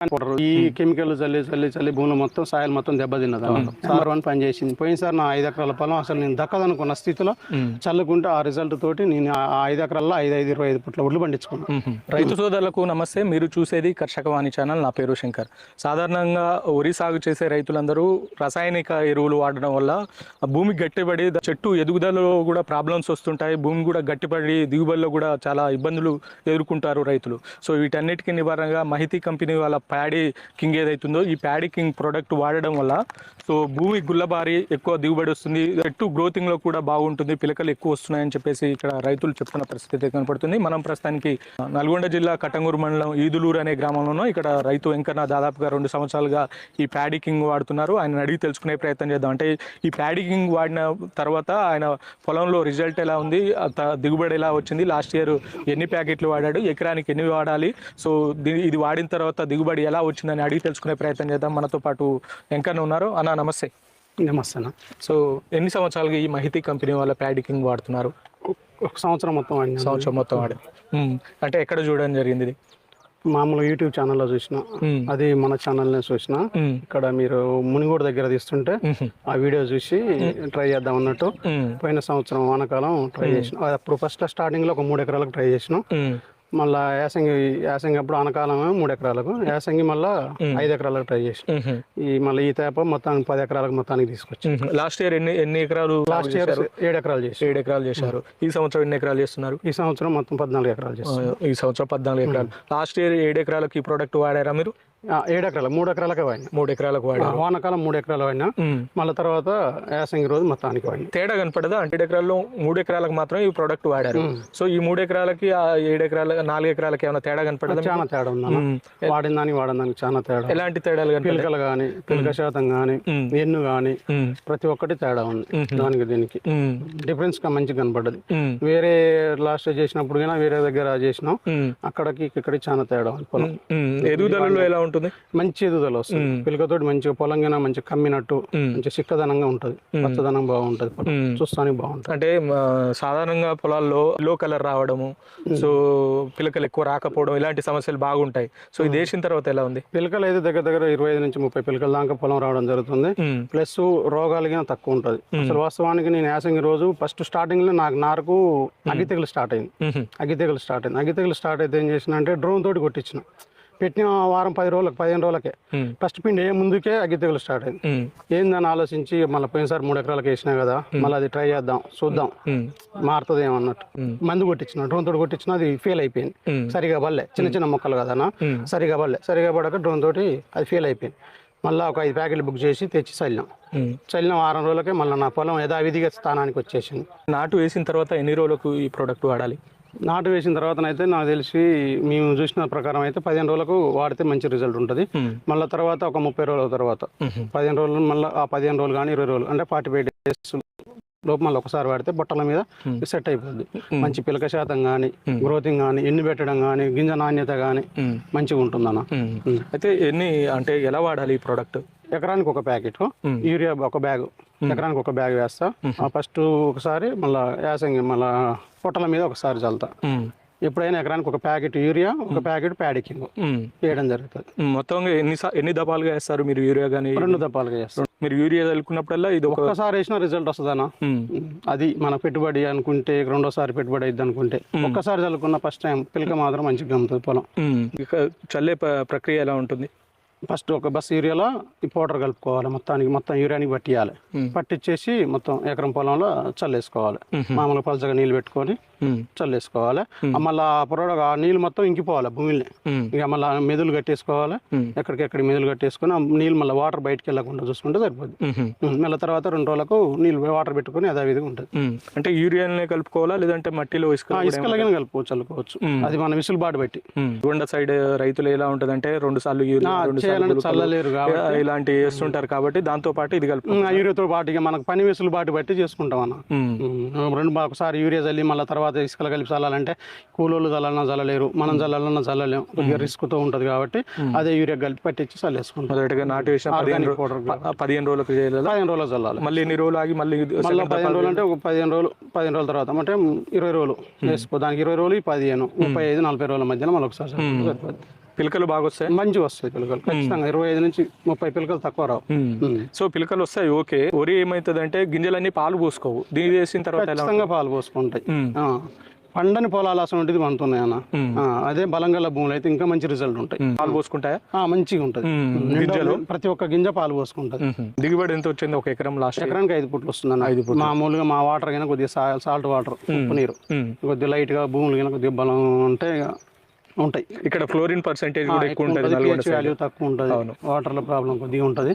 కొట్టరు. ఈ కెమికల్ చల్లి చల్లి చల్లి భూమిలో మొత్తం సాయిల్ మొత్తం దెబ్బతిన్నది నెంబర్ వన్ పని చేసింది. పోయినసారి నా ఐదు ఎకరాల పొలం అసలు నేను దక్కదనుకున్న స్థితిలో చల్లుకుంటే ఆ రిజల్ట్ తోటి నేను ఆ ఐదు ఎకరాల్లో ఐదు ఐదు ఇరవై ఐదు పుట్ల ఒడ్లు పండించుకున్నాను. రైతు సోదరులకు నమస్తే. మీరు చూసేది కర్షక వాణి ఛానల్. నా పేరు శంకర్. సాధారణంగా వరి సాగు చేసే రైతులందరూ రసాయనిక ఎరువులు వాడడం వల్ల భూమి గట్టిపడి చెట్టు ఎదుగుదలలో కూడా ప్రాబ్లమ్స్ వస్తుంటాయి. భూమి కూడా గట్టిపడి దిగుబడిలో కూడా చాలా ఇబ్బందులు ఎదుర్కొంటారు రైతులు. సో వీటన్నిటికీ నివారణగా మహితి కంపెనీ వాళ్ళ ప్యాడీ కింగ్ ఏదైతుందో ఈ ప్యాడీ కింగ్ ప్రోడక్ట్ వాడడం వల్ల సో భూమి గుల్లబారి ఎక్కువ దిగుబడి వస్తుంది. ఎట్టు గ్రోతింగ్లో కూడా బాగుంటుంది పిలకలు ఎక్కువ వస్తున్నాయని చెప్పేసి ఇక్కడ రైతులు చెప్తున్న పరిస్థితి కనపడుతుంది. మనం ప్రస్తుతానికి నల్గొండ జిల్లా కటంగూరు మండలం ఈదులూరు అనే గ్రామంలోనూ ఇక్కడ రైతు వెంకన్న దాదాపుగా రెండు సంవత్సరాలుగా ఈ ప్యాడీ కింగ్ వాడుతున్నారు. ఆయన అడిగి తెలుసుకునే ప్రయత్నం చేద్దాం. అంటే ఈ ప్యాడీ కింగ్ వాడిన తర్వాత ఆయన పొలంలో రిజల్ట్ ఎలా ఉంది త- దిగుబడి ఎలా వచ్చింది? లాస్ట్ ఇయర్ ఎన్ని ప్యాకెట్లు వాడాడు? ఎకరానికి ఎన్ని వాడాలి? సో ఇది వాడిన తర్వాత దిగుబడి ఎలా వచ్చిందని అడిగి తెలుసుకునే ప్రయత్నం చేద్దాం మనతో పాటు వెంకన్న ఉన్నారు అన్న నమస్తే నమస్తే అన్న. సో ఎన్ని సంవత్సరాలుగా ఈ మహితి కంపెనీ వాళ్ళ ప్యాడీ కింగ్ వాడుతున్నారు ఒక సంవత్సరం మొత్తం వాడినా సంవత్సరం మొత్తం వాడి. అంటే ఎక్కడ చూడడం జరిగింది ఇది మామూలు యూట్యూబ్ ఛానల్లో చూసిన. అది మన ఛానల్నే చూసిన. ఇక్కడ మీరు మునిగోడు దగ్గర తీస్తుంటే. ఆ వీడియో చూసి ట్రై చేద్దాం అన్నట్టు. పోయిన సంవత్సరం వానాకాలం ట్రై చేసిన అప్పుడు ఫస్ట్ స్టార్టింగ్లో ఒక మూడు ఎకరాలకు ట్రై చేసినాం. మళ్ళా యాసంగి యాసంగి అప్పుడు ఆనకాలం మూడు ఎకరాలకు. యాసంగి మళ్ళా ఐదు ఎకరాలకు ట్రై మ్మ్. ఈ మళ్ళీ ఈ తేప మొత్తానికి పది ఎకరాలకు మొత్తానికి తీసుకొచ్చి. లాస్ట్ ఇయర్ ఎన్ని ఎన్ని ఎకరాలు లాస్ట్ ఇయర్ ఏడు ఎకరాలు చేసి ఏడు ఎకరాలు చేశారు. ఈ సంవత్సరం ఎన్ని ఎకరాలు చేస్తున్నారు? ఈ సంవత్సరం మొత్తం పద్నాలుగు ఎకరాలు చేస్తాం ఈ సంవత్సరం పద్నాలుగు ఎకరాలు. లాస్ట్ ఇయర్ ఏడు ఎకరాలకు ఈ ప్రోడక్ట్ వాడారా మీరు? ఏడు ఎకరాలు మూడు ఎకరాలకే వాడినా. మూడు ఎకరాలకు వాడారు వానాకాలం మూడు ఎకరాలు వాడినా. మళ్ళీ తర్వాత యాసంగి రోజు మొత్తానికి వాడినా. తేడా కనపడదా? అంటే ఎకరాల్లో మూడు ఎకరాలకు మాత్రం ఈ ప్రోడక్ట్ వాడారు. సో ఈ మూడు ఎకరాలకి ఆ ఏడు ఎకరాల నాలుగు ఎకరాలకి ఏమైనా తేడా కనపడదా చాలా తేడా మ్మ్. వాడిన దానికి వాడిన దానికి చాలా తేడా. ఎలాంటి తేడాలు పిలకలు కానీ పిలక శాతం కానీ. ఎన్ను కానీ. ప్రతి ఒక్కటి తేడా ఉంది. దానికి దీనికి. డిఫరెన్స్గా మంచిగా కనపడ్డది మ్మ్. వేరే లాస్ట్ చేసినప్పుడు కానీ వేరే దగ్గర చేసినాం. అక్కడికి ఇక్కడికి చాలా తేడా ఉంది. ఎదుగుదలలో ఎలా ఉంటుంది? మంచి ఎదుగుదల వస్తుంది. పిలకతోటి మంచిగా పొలం కింద మంచిగా కమ్మినట్టు మ్మ్. మంచి చిక్కదనంగా ఉంటది. పచ్చదనం బాగుంటది. చూస్తానికి బాగుంటది. అంటే సాధారణంగా పొలాల్లో లో కలర్ రావడము సో పిలకలు ఎక్కువ రాకపోవడం ఇలాంటి సమస్యలు బాగుంటాయి. సో ఇది వేసిన తర్వాత ఎలా ఉంది? పిలకలు అయితే దగ్గర దగ్గర ఇరవై ఐదు నుంచి ముప్పై పిలకల దాకా పొలం రావడం జరుగుతుంది. ప్లస్ రోగాలు గిన తక్కువ ఉంటుంది. అసలు వాస్తవానికి నేను యాసంగి రోజు ఫస్ట్ స్టార్టింగ్లో నాకు నారుకు అగ్గి తెగులు స్టార్ట్ అయింది. మ్మ్. అగ్గి తెగులు స్టార్ట్ అయింది. అగ్గి తెగులు స్టార్ట్ అయితే ఏం చేసిన అంటే డ్రోన్ తోటి కొట్టించిన. పెట్టిన వారం పది రోజులకు పదిహేను రోజులకే. ఫస్ట్ పిండి ఏ ముందుకే అగ్గి తెగులు స్టార్ట్ అయింది. ఏందని ఆలోచించి మళ్ళీ పోయినసారి మూడు ఎకరాలకు వేసినా కదా మళ్ళీ అది ట్రై చేద్దాం చూద్దాం. మారుతుంది ఏమన్నట్టు. మందు కొట్టించిన డ్రోన్ తోటి కొట్టించిన అది ఫెయిల్ అయిపోయింది. సరిగా పడలే. చిన్న చిన్న మొక్కలు కదనా మ్మ్. సరిగా పడలే. సరిగా పడక డ్రోన్ తోటి అది ఫెయిల్ అయిపోయింది. మళ్ళీ ఒక ఐదు ప్యాకెట్లు బుక్ చేసి తెచ్చి చల్లినాం. చల్లిన వారం రోజులకే మళ్ళీ నా పొలం యథావిధిగా స్థానానికి వచ్చేసింది. నాటు వేసిన తర్వాత ఎన్ని రోజులకు ఈ ప్రోడక్ట్ వాడాలి? నాటు వేసిన తర్వాతనైతే నాకు తెలిసి మేము చూసిన ప్రకారం అయితే పదిహేను రోజులకు వాడితే మంచి రిజల్ట్ ఉంటుంది. మళ్ళీ తర్వాత ఒక ముప్పై రోజుల తర్వాత. పదిహేను రోజులు మళ్ళీ ఆ పదిహేను రోజులు కానీ ఇరవై రోజులు అంటే ఫార్టీ ఫైవ్ డేస్ లోపు మళ్ళీ ఒకసారి వాడితే బట్టల మీద సెట్ అయిపోద్ది. మంచి పిలక శాతం కానీ గ్రోతింగ్ కానీ ఎన్ని పెట్టడం కానీ గింజ నాణ్యత కానీ. మంచిగా ఉంటుందన్న. మ్మ్. అయితే ఎన్ని అంటే ఎలా వాడాలి ఈ ప్రోడక్ట్ ఎకరానికి ఒక ప్యాకెట్. యూరియా ఒక బ్యాగ్. ఎకరానికి ఒక బ్యాగ్ వేస్తా. ఫస్ట్ ఒకసారి మళ్ళీ యాసంగి మళ్ళీ పొట్టల మీద ఒకసారి చల్లుతా. ఎప్పుడైనా ఎకరానికి ఒక ప్యాకెట్ యూరియా ఒక ప్యాకెట్ ప్యాడికింగ్ వేయడం జరుగుతుంది. మొత్తంగా ఎన్ని ఎన్ని దపాలుగా వేస్తారు మీరు యూరియా కానీ రెండు దప్పాలుగా చేస్తాం మీరు యూరియా చల్లుకున్నప్పుడల్లా ఇది ఒక ఒక్కసారి వేసిన రిజల్ట్ వస్తుందన్నా. మ్మ్. అది మన పెట్టుబడి అనుకుంటే రెండోసారి పెట్టుబడి అయింది అనుకుంటే ఒక్కసారి చల్లుకున్న ఫస్ట్ టైం పిలక మాత్రం మంచిగా గమ్ముతుంది పొలం. చల్లే ప్రక్రియ ఎలా ఉంటుంది? ఫస్ట్ ఒక బస్ యూరియాలో ఈ పౌడర్ కలుపుకోవాలి. మొత్తానికి మొత్తం యూరియానికి పట్టియాలి. మ్మ్. పట్టించేసి మొత్తం ఎకరం పొలంలో చల్లేసుకోవాలి. మామూలుగా పలుచగా నీళ్ళు పెట్టుకొని. చల్లేసుకోవాలి. మళ్ళీ ఆ పొరడు ఆ నీళ్ళు మొత్తం ఇంకిపోవాలి భూమిని. ఇక మళ్ళీ మెదులు కట్టేసుకోవాలి. ఎక్కడికెక్కడ మెదులు కట్టేసుకొని ఆ నీళ్ళు మళ్ళీ వాటర్ బయటకు వెళ్ళకుండా చూసుకుంటే సరిపోద్ది. మళ్ళీ తర్వాత రెండు రోజులకు నీళ్ళు వాటర్ పెట్టుకొని యథావిధిగా ఉంటుంది. మ్మ్. అంటే యూరియానే కలుపుకోవాలా? లేదంటే మట్టిలో ఇసుక ఇసుకలగిన కలుపుకోవచ్చు చల్లుకోవచ్చు. అది మన విసులుబాటు బట్టి. గుండ సైడ్ రైతులు ఎలా ఉంటదంటే రెండు సార్లు యూరియా చల్లలేరు కాబట్టి ఇలాంటి వేస్తుంటారు కాబట్టి దాంతో పాటు ఇది కలుపు యూరియాతో పాటు ఇక మనకు పని వెసులుబాటు బట్టి చేసుకుంటాం అన్న. రెండు ఒకసారి యూరియా చల్లి మళ్ళీ తర్వాత ఇసుకలు కలిపి చల్లాలంటే కూలోళ్ళు చల్లాలన్నా చల్లలేరు మనం చల్లాలన్నా చల్లలేం. కొద్దిగా రిస్క్తో ఉంటుంది కాబట్టి అదే యూరియా కలిపి పట్టించి చల్లేసుకుంటాం. మొదటగా నాటు వేసిన పదిహేను రోజులకు పదిహేను రోజులు చల్లాలి. మళ్ళీ ఎన్ని రోజులు ఆగి మళ్ళీ మళ్ళీ పదిహేను రోజులు అంటే ఒక పదిహేను రోజులు పదిహేను రోజుల తర్వాత అంటే ఇరవై రోజులు. వేసుకో దానికి ఇరవై రోజులు ఈ పదిహేను ముప్పై ఐదు నలభై రోజుల మధ్యన మళ్ళీ ఒకసారి పిలకలు బాగా వస్తాయి మంచిగా వస్తాయి పిలకలు. ఖచ్చితంగా ఇరవై ఐదు నుంచి ముప్పై పిలకలు తక్కువ రావు. సో పిలకలు వస్తాయి ఓకే. వరి ఏమవుతుంది అంటే గింజలన్నీ పాలు పోసుకోవు. దీని వేసిన తర్వాత ఖచ్చితంగా పాలు పోసుకుంటాయి. పండని పొలాలు అసలు ఉంటుంది అన్న. అదే బలంగల భూములు అయితే ఇంకా మంచి రిజల్ట్ ఉంటాయి. పాలు పోసుకుంటాయా? మంచిగా ఉంటుంది. గింజలు? ప్రతి ఒక్క గింజ పాలు పోసుకుంటుంది. దిగుబడి ఎంత వచ్చింది ఒక ఎకరం లాస్ట్ ఎకరానికి ఐదు పుట్లు వస్తుంది ఐదు పుట్లు. మామూలుగా మా వాటర్ కన్నా కొద్దిగా సాల్ట్ వాటర్ ఉప్పు నీరు. కొద్దిగా లైట్గా భూములు కన్నా కొద్దిగా బలం ఉంటే ఉంటాయి. ఇక్కడ ఫ్లోరిన్ పర్సెంటేజ్ కూడా ఎక్కువ ఉంటుంది వాల్యూ తక్కువ ఉంటుంది వాటర్లో ప్రాబ్లం కొద్దిగా ఉంటుంది.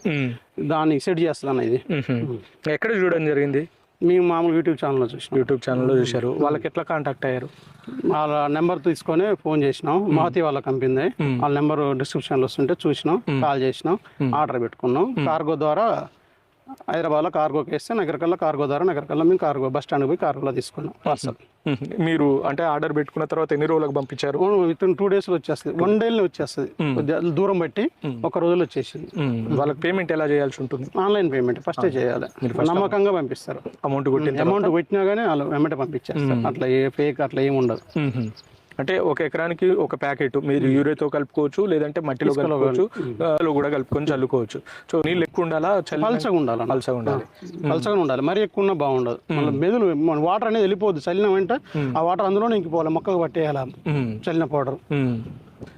దాన్ని సెట్ చేస్తుంది అన్న ఇది. ఎక్కడ చూడడం జరిగింది? మేము మామూలు యూట్యూబ్ ఛానల్లో చూసినాం. యూట్యూబ్ ఛానల్లో చూశారు. వాళ్ళకి ఎట్లా కాంటాక్ట్ అయ్యారు? వాళ్ళ నెంబర్ తీసుకొని ఫోన్ చేసినాం. మహతి వాళ్ళ కంపెనీ వాళ్ళ నెంబర్ డిస్క్రిప్షన్లో వస్తుంటే చూసినాం కాల్ చేసినాం ఆర్డర్ పెట్టుకున్నాం. కార్గో ద్వారా హైదరాబాద్లో కార్గోకి వేస్తే నగరకల్లా కార్గో ద్వారా నగరకల్లా మేము కార్గో బస్ స్టాండ్ పోయి కార్గోలో తీసుకున్నాం. పార్సల్. మీరు అంటే ఆర్డర్ పెట్టుకున్న తర్వాత ఎన్ని రోజులకు పంపించారు? విత్ ఇన్ టూ డేస్లో వచ్చేస్తుంది. వన్ డే లో వచ్చేస్తుంది దూరం బట్టి ఒక రోజులో వచ్చేసింది. వాళ్ళకి పేమెంట్ ఎలా చేయాల్సి ఉంటుంది? ఆన్లైన్ పేమెంట్ ఫస్టే చేయాలి. నమ్మకంగా పంపిస్తారు. అమౌంట్ కొట్టిన అమౌంట్ పెట్టినా కానీ వాళ్ళు వెంబట పంపించేస్తారు. అట్లా ఏ ఫేక్ అట్లా ఏమి ఉండదు. అంటే ఒక ఎకరానికి ఒక ప్యాకెట్ మీరు యూరియాతో కలుపుకోవచ్చు లేదంటే మట్టిలో కలుపుకోవచ్చు కూడా కలుపుకొని చల్లుకోవచ్చు. సో నీళ్ళు ఎక్కువ ఉండాలా పల్చగా ఉండాలి పలసగా ఉండాలి. పలచగా ఉండాలి. మరి ఎక్కువ ఉన్నా బాగుండదు. మళ్ళీ మెదులు మన వాటర్ అనేది వెళ్ళిపోద్ది. చల్లినామంటే ఆ వాటర్ అందులోనే ఇంకిపోవాలి. మొక్కకు పట్టేయాలి. చల్లిన పౌడర్.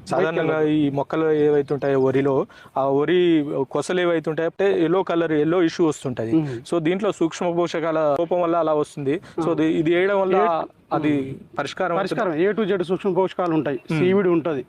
సాధారణంగా ఈ మొక్కలు ఏవైతే ఉంటాయో వరిలో ఆ వరి కొసలు ఏవైతే ఉంటాయో అంటే ఎల్లో కలర్ ఎల్లో ఇష్యూ వస్తుంటది సో దీంట్లో సూక్ష్మ పోషకాల లోపం వల్ల అలా వస్తుంది. సో ఇది- వేయడం వల్ల అది పరిష్కారం. పరిష్కారం. ఏ టు జెడ్ సూక్ష్మ పోషకాలు ఉంటాయి. సీవిడి ఉంటుంది.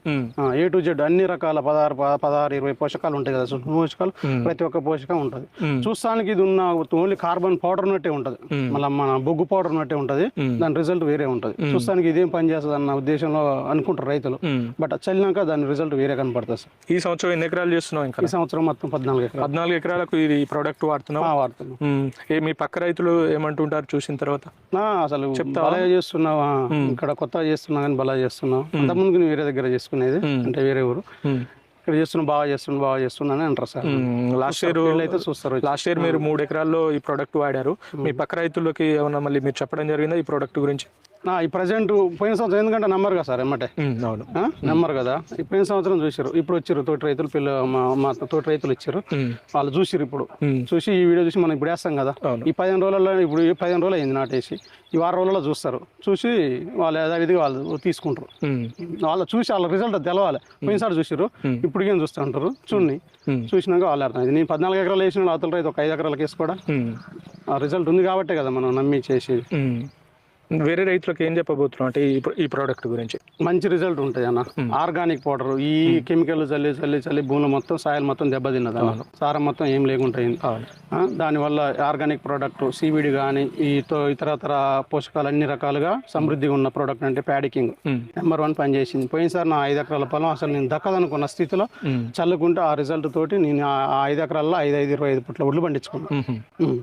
ఏ టు జెడ్ అన్ని రకాల పదహారు పదహారు ఇరవై పోషకాలు ఉంటాయి కదా సూక్ష్మ పోషకాలు. ప్రతి ఒక్క పోషకం ఉంటుంది. చూస్తానికి ఇది ఉన్న ఓన్లీ కార్బన్ పౌడర్ ఉన్నట్టే ఉంటుంది. మళ్ళీ మన బొగ్గు పౌడర్ ఉన్నట్టే ఉంటుంది. దాని రిజల్ట్ వేరే ఉంటుంది. చూస్తానికి ఇదేం పని చేస్తుంది అన్న ఉద్దేశంలో అనుకుంటారు రైతులు. బట్ అది చల్లినాక దాని రిజల్ట్ వేరే కనపడుతుంది సార్. ఈ సంవత్సరం ఎన్ని ఎకరాలు చేస్తున్నావు ఇంకా? ఈ సంవత్సరం మొత్తం పద్నాలుగు ఎకరాలు. పద్నాలుగు ఎకరాలకు ఇది ప్రోడక్ట్ వాడుతున్నాం. మ్మ్. ఏ మీ పక్క రైతులు ఏమంటుంటారు చూసిన తర్వాత? అసలు బలా చేస్తున్నావా? ఇక్కడ కొత్తగా చేస్తున్నా కానీ బలా చేస్తున్నావు అంతకుముందు నేను వేరే దగ్గర చేసుకునేది అంటే వేరే ఊరు. ఇక్కడ చేస్తున్నా బాగా చేస్తున్నా బాగా చేస్తున్నా అని అంటారు సార్. లాస్ట్ ఇయర్ అయితే చూస్తారు. లాస్ట్ ఇయర్ మీరు మూడు ఎకరాల్లో ఈ ప్రోడక్ట్ వాడారు. మీ పక్క రైతులకి ఏమన్నా మళ్ళీ మీరు చెప్పడం జరిగిందా ఈ ప్రోడక్ట్ గురించి? ఈ ప్రజెంట్ పోయిన సంవత్సరం ఎందుకంటే నంబర్ కదా సార్ ఎమ్మటే. అవును. నెంబర్ కదా. ఈ పోయిన సంవత్సరం చూసారు ఇప్పుడు వచ్చారు తోటి రైతులు పిల్ల మా తోటి రైతులు ఇచ్చారు. వాళ్ళు చూసిరు ఇప్పుడు. చూసి ఈ వీడియో చూసి మనం ఇప్పుడు వేస్తాం కదా. ఈ పదిహేను రోజులలో ఇప్పుడు ఈ పదిహేను రోజులు అయింది నాటేసి. ఈ వారం రోజుల్లో చూస్తారు. చూసి వాళ్ళు యథావిధిగా వాళ్ళు తీసుకుంటారు. వాళ్ళు చూసి వాళ్ళ రిజల్ట్ తెలవాలి. పోయినసారి చూసారు ఇప్పుడు ఏం చూస్తూ ఉంటారు? చూడండి. చూసినాక వాళ్ళు అర్థం నేను పద్నాలుగు ఎకరాలు వేసిన అవతల రైతు ఒక ఐదు ఎకరాలకు వేసి కూడా మ్మ్. ఆ రిజల్ట్ ఉంది కాబట్టే కదా మనం నమ్మి చేసి. వేరే రైతులకు ఏం చెప్పబోతున్నాం అంటే ఈ ఈ ప్రోడక్ట్ గురించి. మంచి రిజల్ట్ ఉంటుంది అన్న. ఆర్గానిక్ పౌడర్ ఈ కెమికల్ చల్లి చల్లి చల్లి భూమిలో మొత్తం సాయిల్ మొత్తం దెబ్బతిన్నది సారం మొత్తం ఏం లేకుండా దానివల్ల ఆర్గానిక్ ప్రోడక్ట్ సీవీడి కానీ ఈ తో- ఇతరతర పోషకాలు అన్ని రకాలుగా సమృద్ధిగా ఉన్న ప్రోడక్ట్ అంటే ప్యాడికింగ్. నెంబర్ వన్ పనిచేసింది పోయినసారి నా ఐదు ఎకరాల పొలం అసలు నేను దక్కదనుకున్న స్థితిలో. చల్లుకుంటే ఆ రిజల్ట్ తోటి నేను ఆ ఐదు ఎకరాల్లో ఐదు ఐదు ఇరవై ఐదు పుట్ల ఒడ్లు పండించుకున్నాను.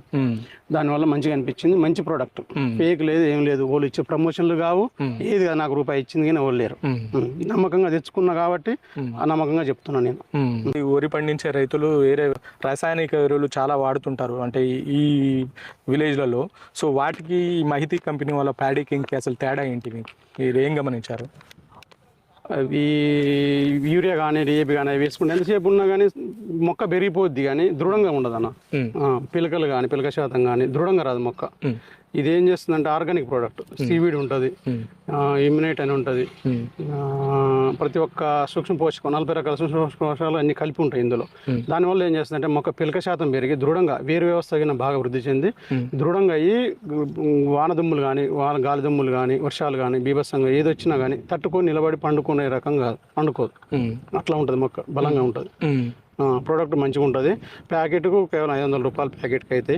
దానివల్ల మంచిగా అనిపించింది. మంచి ప్రోడక్ట్. ఫేక్ లేదు ఏం లేదు. వాళ్ళు ఇచ్చే ప్రమోషన్లు కావు. ఏది కాదు నాకు రూపాయి ఇచ్చింది కానీ వాళ్ళు లేరు. మ్మ్. మ్మ్. నమ్మకంగా తెచ్చుకున్నా కాబట్టి ఆ నమ్మకంగా చెప్తున్నాను నేను. వరి పండించే రైతులు వేరే రాసాయనిక ఎరువులు చాలా వాడుతుంటారు అంటే ఈ- విలేజ్లలో. సో వాటికి ఈ మహితి కంపెనీ వాళ్ళ ప్యాడీ కింగ్కి అసలు తేడా ఏంటి మీకు? మీరు ఏం గమనించారు? అవి యూరియా కానీ డిఏపి కానీ అవి వేసుకుంటే ఎంతసేపు ఉన్నా కానీ మొక్క పెరిగిపోద్ది కానీ దృఢంగా ఉండదు అన్న పిలకలు కానీ పిలక శాతం కానీ దృఢంగా రాదు మొక్క. ఇది ఏం చేస్తుందంటే ఆర్గానిక్ ప్రోడక్ట్. సీవీడ్ ఉంటుంది. మ్మ్. ఇమ్యునేట్ అని ఉంటుంది. మ్మ్. ప్రతి ఒక్క సూక్ష్మ పోషకం నలభై రకాల సూక్ష్మ పోషకాలు అన్ని కలిపి ఉంటాయి ఇందులో. దానివల్ల ఏం చేస్తుందంటే మొక్క పిలక శాతం పెరిగి దృఢంగా వేరు వ్యవస్థ కింద బాగా వృద్ధి చెంది దృఢంగా అయ్యి వానదుమ్ములు కానీ వాన గాలి దుమ్ములు కానీ వర్షాలు కానీ బీభత్సంగా ఏది వచ్చినా కానీ తట్టుకొని నిలబడి పండుకునే రకంగా పండుకోదు. మ్మ్. అట్లా ఉంటుంది మొక్క బలంగా ఉంటుంది. ప్రోడక్ట్ మంచిగా ఉంటుంది ప్యాకెట్కు కేవలం ఐదు వందల రూపాయలు ప్యాకెట్కి అయితే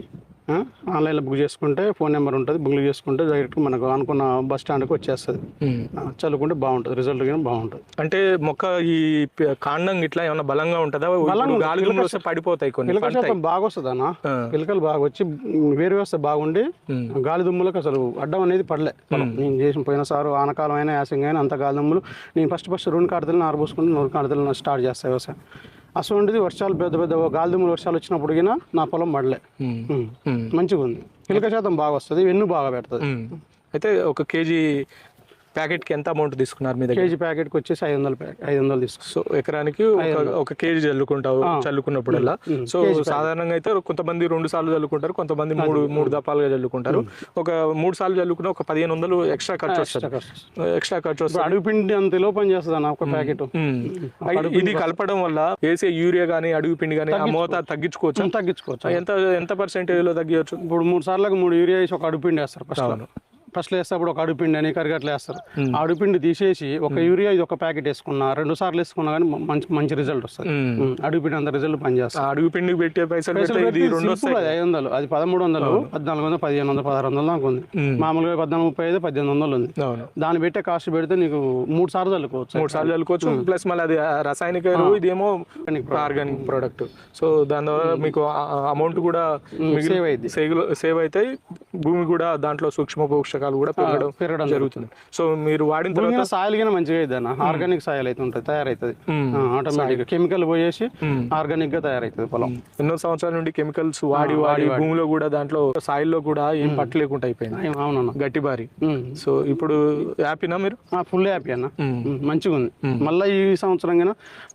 ఆన్లైన్లో బుక్ చేసుకుంటే ఫోన్ నెంబర్ ఉంటుంది బుక్ చేసుకుంటే డైరెక్ట్ మనకు అనుకున్న బస్ స్టాండ్కి వచ్చేస్తుంది. చల్లుకుంటే బాగుంటుంది రిజల్ట్ కానీ బాగుంటుంది. అంటే మొక్క ఈ కాండం ఇట్లా ఏమన్నా బలంగా ఉంటుందా? పడిపోతాయి కొన్ని బాగా వస్తుంది అన్న. పిలకలు బాగా వచ్చి వేరు వ్యవస్థ బాగుండి. గాలి దుమ్ములకు అసలు అడ్డం అనేది పడలే. నేను చేసిన పోయిన సారు ఆనకాలం అయినా యాసంగా అయినా అంత గాలి దుమ్ములు నేను ఫస్ట్ ఫస్ట్ రెండు కాడతలు ఆరబోసుకుని రెండు కాడతలు స్టార్ట్ చేస్తాను వ్యవసాయం. అసలు వర్షాలు పెద్ద పెద్ద గాలి దుమ్ములు వర్షాలు వచ్చినప్పుడు నా పొలం పడలే. మంచిగా ఉంది పిలక శాతం బాగా వస్తుంది వెన్ను బాగా పెడుతుంది. అయితే ఒక కేజీ ప్యాకెట్కి ఎంత అమౌంట్ తీసుకున్నారు మీ దగ్గర? కేజీ ప్యాకెట్కి వచ్చేసి ఐదు వందల ప్యాకెట్ ఐదు వందలు తీసుకుంటాం సో ఎకరానికి ఒక కేజీ చల్లుకుంటావు చల్లుకున్నప్పుడల్లా. సో సాధారణంగా అయితే కొంతమంది రెండు సార్లు చల్లుకుంటారు కొంతమంది మూడు మూడు దపాలుగా చల్లుకుంటారు. ఒక మూడు సార్లు చల్లుకున్న ఒక పదిహేను వందలు ఎక్స్ట్రా ఖర్చు వస్తుంది ఎక్స్ట్రా ఖర్చు వస్తుంది అడుగు పిండి అంత లోపం చేస్తుంది ఒక ప్యాకెట్. ఇది కలపడం వల్ల వేసే యూరియా కానీ అడుగు పిండి కానీ ఆ మోతాదు తగ్గించుకోవచ్చు? తగ్గించుకోవచ్చు. ఎంత ఎంత పర్సెంటేజ్లో తగ్గించచ్చు ఇప్పుడు మూడు సార్లకు మూడు యూరియా వేసి ఒక అడుగు పిండి వేస్తారు ఫస్ట్ ఫస్ట్ వేసేటప్పుడు ఒక అడుగు పిండి అని కరిగట్లు వేస్తారు. ఆ అడుగు పిండి తీసేసి ఒక యూరియా ఇది ఒక ప్యాకెట్ వేసుకున్నా రెండు సార్లు వేసుకున్నా కానీ మంచి మంచి రిజల్ట్ వస్తుంది. ఉమ్, అడుగు పిండి అంత రిజల్ట్ పనిచేస్తుంది. ఆ అడుగు పిండికి పెట్టే పైసలు ఐదు వందలు. అది పదమూడు వందలు పద్నాలుగు వందలు పదిహేను వందలు పదహారు వందలు దాకా ఉంది. మామూలుగా పద్నాలుగు ముప్పై ఐదు పద్దెనిమిది వందలు ఉంది. దాన్ని పెట్టే కాస్ట్ పెడితే నీకు మూడు సార్లు చల్లుకోవచ్చు. మూడు సార్లు చల్లుకోవచ్చు ప్లస్ మళ్ళీ అది రసాయనిక ఎరువు ఇదేమో ఆర్గానిక్ ప్రోడక్ట్ సో దాని ద్వారా మీకు అమౌంట్ కూడా సేవ్ అయింది సేవ్ అవుతాయి. భూమి కూడా దాంట్లో సూక్ష్మ పోషకాలు కూడా పెరగడం పెరగడం జరుగుతుంది. సో మీరు వాడిన తర్వాత సాయిల్ గిన మంచిగా అన్న ఆర్గానిక్ సాయిల్ అయితే ఉంటుంది తయారవుతుంది మ్మ్. ఆటోమేటిక్ కెమికల్ పోయేసి. ఆర్గానిక్గా తయారవుతుంది పొలం. ఎన్నో సంవత్సరాల నుండి కెమికల్స్ వాడి వాడి భూమిలో కూడా దాంట్లో సాయిల్లో కూడా ఏం పట్టు లేకుండా అయిపోయింది. అవునన్న. గట్టిబారి సో ఇప్పుడు హ్యాపీనా మీరు? ఫుల్ హ్యాపీ అన్న. మంచిగా ఉంది మళ్ళీ ఈ సంవత్సరం గిన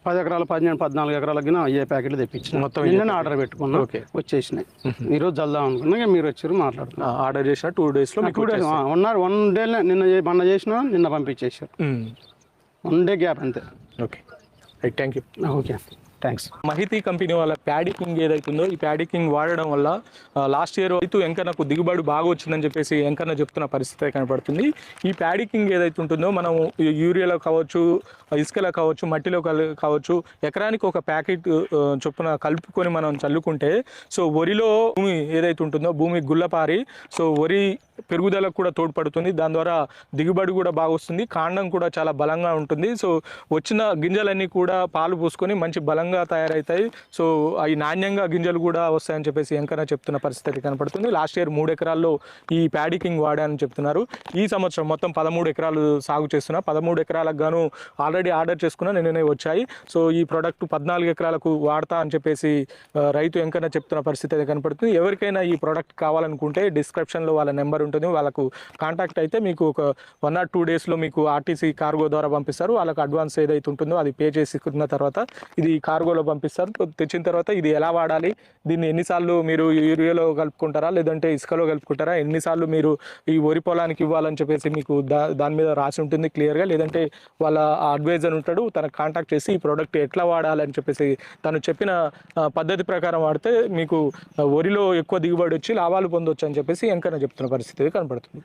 పది ఎకరాలు పదిహేను పద్నాలుగు ఎకరాలకు గిన అయ్యే ప్యాకెట్లు తెప్పించిన. మొత్తం నిన్ననే ఆర్డర్ పెట్టుకున్నా. ఓకే. వచ్చేసినాయి. ఈ రోజు చల్దాం అనుకున్నా. మీరు వచ్చారు మాట్లాడుతున్నారు. ఆర్డర్ చేసిన టూ డేస్లో మీకు two days one one day నిన్న మొన్న చేసిన నిన్న పంపించేసారు వన్ డే గ్యాప్ అంతే. Okay. Right thank you okay. Thanks Mahiti company వాళ్ళ ప్యాడీ కింగ్ ఏదైతుందో ఈ ప్యాడీ కింగ్ వాడడం వల్ల లాస్ట్ ఇయర్ రైతు ఎంకన్నకు దిగుబడి బాగా వచ్చిందని చెప్పేసి ఎంకన్న చెప్తున్న పరిస్థితి కనపడుతుంది. ఈ ప్యాడీ కింగ్ ఏదైతే ఉంటుందో మనం యూరియాలో కావచ్చు ఇసుకలో కావచ్చు మట్టిలో కావచ్చు ఎకరానికి ఒక ప్యాకెట్ చొప్పున కలుపుకొని మనం చల్లుకుంటే సో వరిలో భూమి ఏదైతే ఉంటుందో భూమి గుల్లపారి సో వరి పెరుగుదలకు కూడా తోడ్పడుతుంది. దాని ద్వారా దిగుబడి కూడా బాగా వస్తుంది కాండం కూడా చాలా బలంగా ఉంటుంది. సో వచ్చిన గింజలన్నీ కూడా పాలు పోసుకొని మంచి బలంగా తయారవుతాయి సో అవి నాణ్యంగా గింజలు కూడా వస్తాయని చెప్పేసి ఎంకన చెప్తున్న పరిస్థితి కనపడుతుంది. లాస్ట్ ఇయర్ మూడు ఎకరాల్లో ఈ ప్యాడీ కింగ్ వాడానని చెప్తున్నారు. ఈ సంవత్సరం మొత్తం పదమూడు ఎకరాలు సాగు చేస్తున్నా. పదమూడు ఎకరాలకు గాను ఆల్రెడీ ఆర్డర్ చేసుకున్నా నిన్ననే వచ్చాయి. సో ఈ ప్రోడక్ట్ పద్నాలుగు ఎకరాలకు వాడతా అని చెప్పేసి రైతు ఎంకన చెప్తున్న పరిస్థితి అయితే కనపడుతుంది. ఎవరికైనా ఈ ప్రోడక్ట్ కావాలనుకుంటే డిస్క్రిప్షన్లో వాళ్ళ నెంబర్ ఉంటుంది వాళ్ళకు కాంటాక్ట్ అయితే మీకు ఒక వన్ ఆర్ టూ డేస్లో మీకు ఆర్టీసీ కార్గో ద్వారా పంపిస్తారు. వాళ్ళకి అడ్వాన్స్ ఏదైతే ఉంటుందో అది పే చేసుకున్న తర్వాత ఇది కార్గోలో పంపిస్తారు. తెచ్చిన తర్వాత ఇది ఎలా వాడాలి? దీన్ని ఎన్నిసార్లు మీరు యూరియాలో కలుపుకుంటారా? లేదంటే ఇసుకలో కలుపుకుంటారా? ఎన్నిసార్లు మీరు ఈ వరి పొలానికి ఇవ్వాలని చెప్పేసి మీకు దా దాని మీద రాసి ఉంటుంది క్లియర్గా. లేదంటే వాళ్ళ అడ్వైజర్ ఉంటాడు తనకు కాంటాక్ట్ చేసి ఈ ప్రోడక్ట్ ఎట్లా వాడాలని చెప్పేసి తను చెప్పిన పద్ధతి ప్రకారం వాడితే మీకు వరిలో ఎక్కువ దిగుబడి వచ్చి లాభాలు పొందొచ్చు అని చెప్పేసి ఎంకన్నా చెప్తున్న పరిస్థితి కనపడుతుంది.